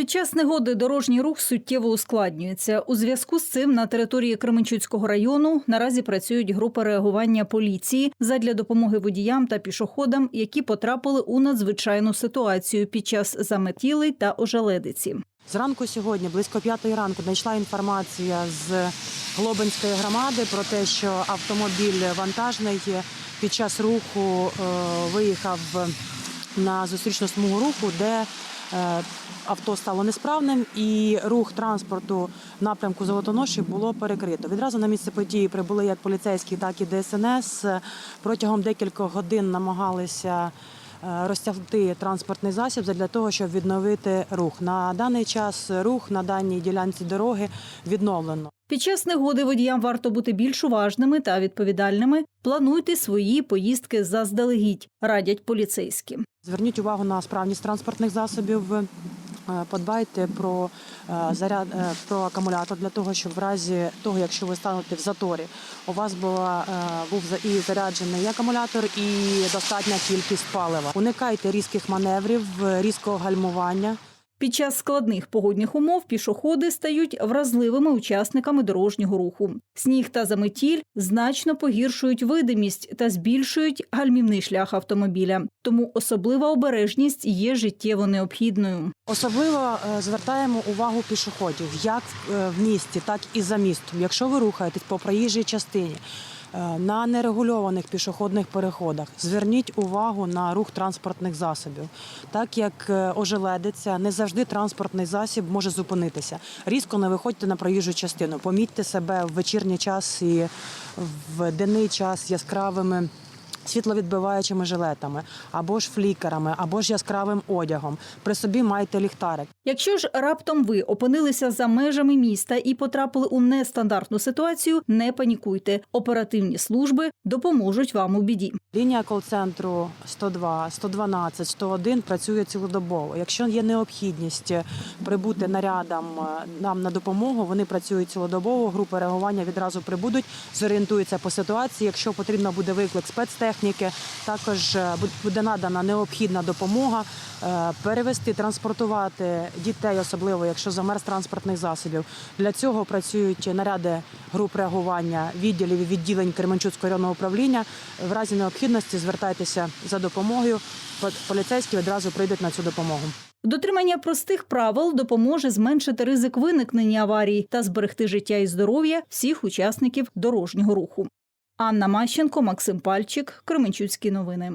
Під час негоди дорожній рух суттєво ускладнюється. У зв'язку з цим на території Кременчуцького району наразі працюють групи реагування поліції задля допомоги водіям та пішоходам, які потрапили у надзвичайну ситуацію під час заметілей та ожеледиці. Зранку сьогодні, близько п'ятої ранку, надійшла інформація з Глобинської громади про те, що автомобіль вантажний під час руху е, виїхав на зустрічну смугу руху, де е, авто стало несправним, і рух транспорту в напрямку Золотоноші було перекрито. Відразу на місце події прибули як поліцейські, так і ДСНС. Протягом декількох годин намагалися е, розтягти транспортний засіб для того, щоб відновити рух. На даний час рух на даній ділянці дороги відновлено. Під час негоди водіям варто бути більш уважними та відповідальними. Плануйте свої поїздки заздалегідь, радять поліцейські. Зверніть увагу на справність транспортних засобів. е, Подбайте про е, заряд е, про акумулятор для того, щоб в разі того, якщо ви станете в заторі, у вас була був і заряджений акумулятор, і достатня кількість палива. Уникайте різких маневрів, різкого гальмування. Під час складних погодних умов пішоходи стають вразливими учасниками дорожнього руху. Сніг та заметіль значно погіршують видимість та збільшують гальмівний шлях автомобіля. Тому особлива обережність є життєво необхідною. Особливо е, звертаємо увагу пішоходів як е, в місті, так і за містом. Якщо ви рухаєтесь по проїжджій частині на нерегульованих пішохідних переходах, зверніть увагу на рух транспортних засобів. Так як е, ожеледиться, не завжди транспортний засіб може зупинитися. Різко не виходьте на проїжджу частину. Помітьте себе в вечірній час і в денний час яскравими світловідбиваючими жилетами, або ж флікерами, або ж яскравим одягом. При собі майте ліхтарик. Якщо ж раптом ви опинилися за межами міста і потрапили у нестандартну ситуацію, не панікуйте. Оперативні служби допоможуть вам у біді. Лінія кол-центру 102, 112, 101 працює цілодобово. Якщо є необхідність прибути нарядам е, нам на допомогу, вони працюють цілодобово. Групи реагування відразу прибудуть, зорієнтуються по ситуації. Якщо потрібно буде виклик спецтехніки, також е, буде надана необхідна допомога е, перевести, транспортувати дітей, особливо якщо замерз транспортних засобів. Для цього працюють наряди груп реагування відділів і відділень Кременчуцького районного управління. В разі необхідності звертайтеся за допомогою. По- Поліцейські відразу прийдуть на цю допомогу. Дотримання простих правил допоможе зменшити ризик виникнення аварій та зберегти життя і здоров'я всіх учасників дорожнього руху. Анна Мащенко, Максим Пальчик, Кременчуцькі новини.